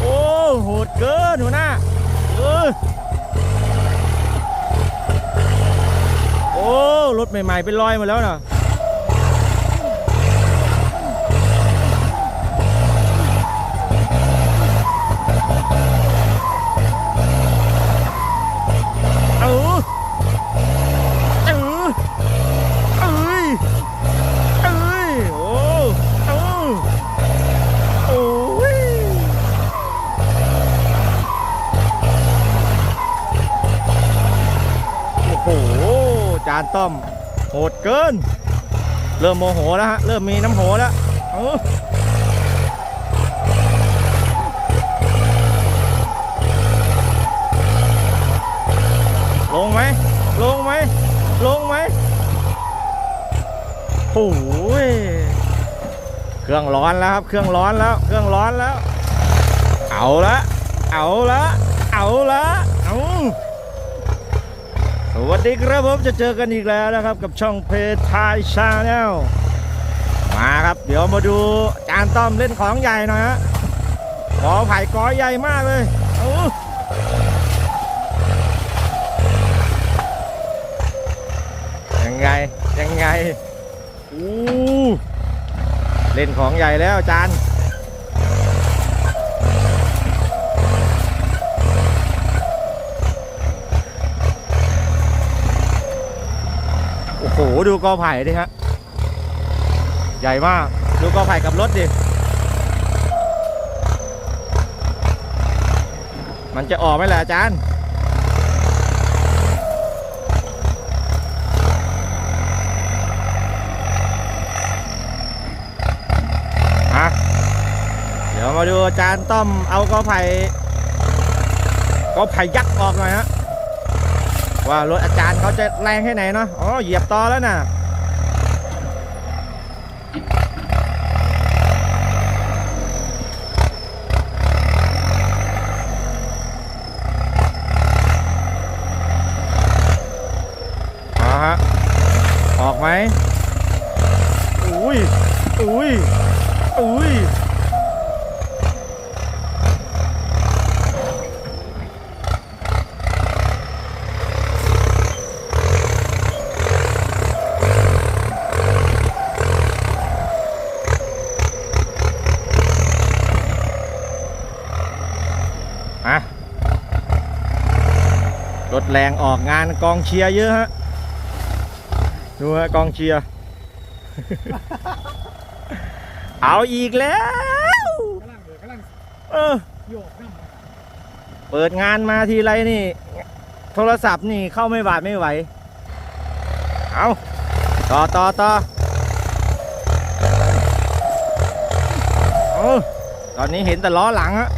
โอ้โหดเกินหัวหน้าเออโอ้รถใหม่ ๆ เป็นรอยหมดแล้วเนะเออเออเอ้ยเอ้ยโอ้เออโอ้ย โอ้โห จาน ต้อมโหดเกิน เริ่มโมโหแล้วฮะ เริ่มมีน้ำโหแล้วลงไหม ลงไหม ลงไหมโอ้ยเครื่องร้อนแล้วครับ เครื่องร้อนแล้ว เครื่องร้อนแล้ว เอาละ เอาละ เอาละ เอา วัสดีครับผมจะเจอกันอีกแล้วนะครับ กับช่องเพจทายชาแนลมาครับ เดี๋ยวมาดูจานต้อมเล่นของใหญ่หน่อยฮะกอไผ่กอใหญ่มากเลยยังไงยังไงอู้เล่นของใหญ่แล้วจาน โอ้โหดูกอไผ่ดิฮะ ใหญ่มาก ดูกอไผ่กับรถดิ มันจะออกไหมล่ะอาจารย์ ฮะ เดี๋ยวมาดูอาจารย์ต้อมเอากอไผ่กอไผ่ยักษ์ออกหน่อยฮะ ว่ารถอาจารย์เขาจะแรงแค่ไหนเนาะอ๋อเหยียบต่อแล้วนะเอาฮะออกไหมอุ้ยอุ้ยอุ้ย แรงออกงานกองเชียร์เยอะฮะดูฮะกองเชียร์ เอาอีกแล้ว เออ เปิดงานมาทีไรนี่ โทรศัพท์นี่เข้าไม่บาดไม่ไหว เอาต่อต่อต่อตอนนี้เห็นแต่ล้อหลังฮะ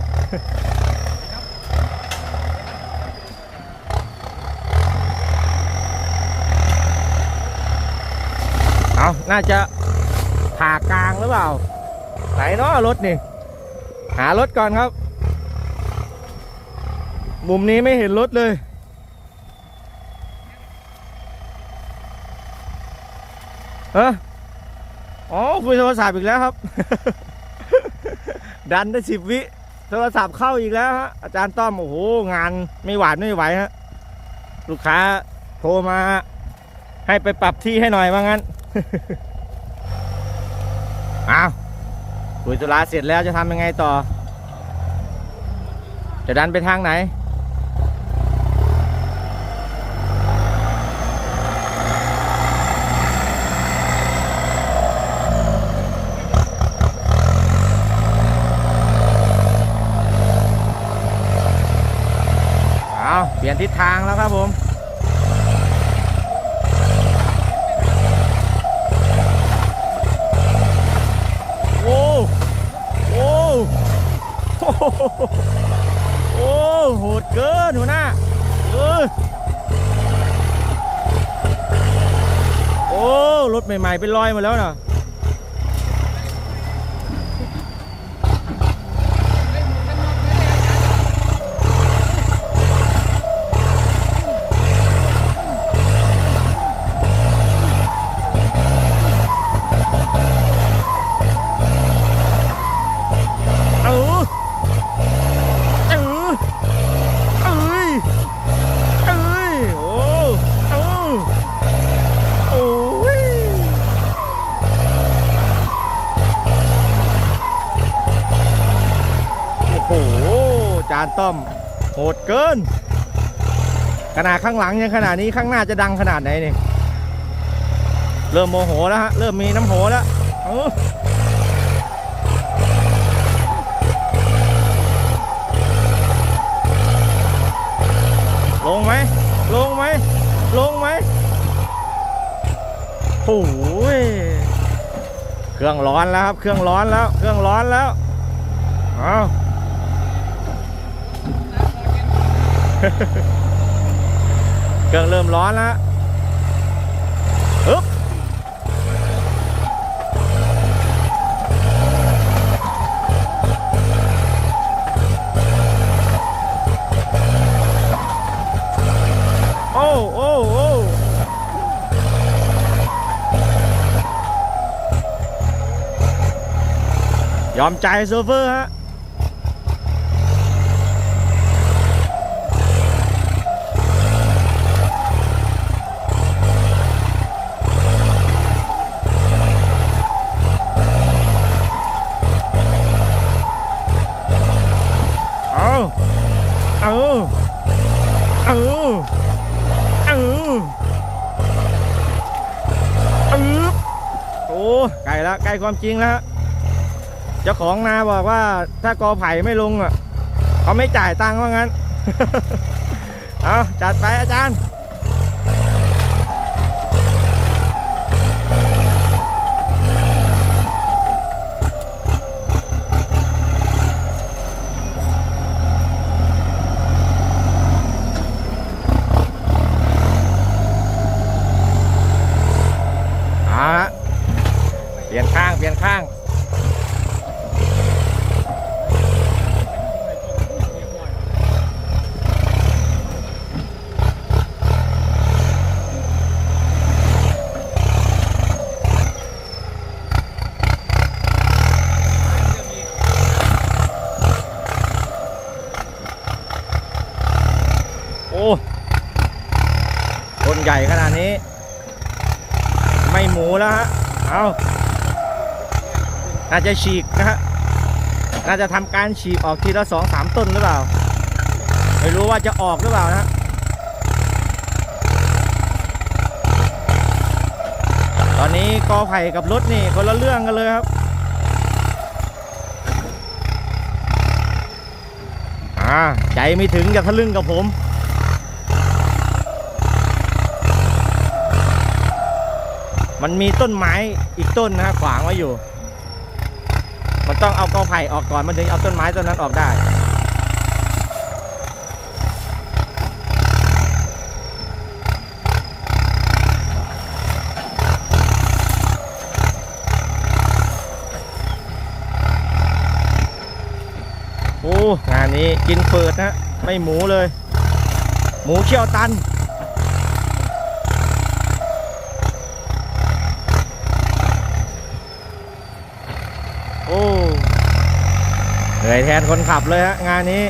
าน่าจะผ่ากลางหรือเปล่า ไหนเนาะรถนี่ หารถก่อนครับ มุมนี้ไม่เห็นรถเลย เอออ๋อคุยโทรศัพท์อีกแล้วครับ ดันได้สิบวิ โทรศัพท์เข้าอีกแล้วฮะ อาจารย์ต้อม โอ้โห งานไม่หวานไม่ไหวฮะ ลูกค้าโทรมาให้ไปปรับที่ให้หน่อยว่างั้น อ้าวคุยธุระเสร็จแล้วจะทำยังไงต่อ จะดันไปทางไหน เอาเปลี่ยนทิศทางแล้วครับผม โอ้โอ้ โอ้โหโหดเกินหัวหน้าเออโอ้รถใหม่ ๆ เป็นรอยมาแล้วเนาะเอานต้อมโหดเกิน ขนาดข้างหลังยังขนาดนี้ข้างหน้าจะดังขนาดไหนนี่เริ่มโมโหแล้วฮะเริ่มมีน้ำโหแล้วลงไหมลงไหมลงไหมโอ้ยเครื่องร้อนแล้วครับ เครื่องร้อนแล้ว เครื่องร้อนแล้ว เอา เครื่องเริ่มร้อนแล้วอึ๊บโอ้โอ้โอ้ยอมใจโซเฟอร์ฮะ เอาเอา เออเออเออโอ้ใกล้แล้วใกล้ความจริงแล้วเจ้าของนาบอกว่าถ้ากอไผ่ไม่ลงอะเขาไม่จ่ายตังค์ว่างั้น เอาจัดไปอาจารย์ เอาละเปลี่ยนข้าง เปลี่ยนข้าง โอ้คนใหญ่ขนาดนี้ ไม่หมูแล้วฮะ เอาน่าจะฉีกนะฮะ น่าจะทำการฉีกออกทีละสองสามต้นหรือเปล่า ไม่รู้ว่าจะออกหรือเปล่านะตอนนี้กอไผ่กับรถนี่คนละเรื่องกันเลยครับอ่าใจไม่ถึงจะทะลึ่งกับผม มันมีต้นไม้อีกต้นนะฮะขวางไว้อยู่ มันต้องเอากอไผ่ออกก่อนมันถึงเอาต้นไม้ต้นนั้นออกได้ โอ้ งานนี้กินเปิดนะ ไม่หมูเลย หมูเชี่ยวตัน โอ้ เหนื่อยแทนคนขับเลยฮะงานนี้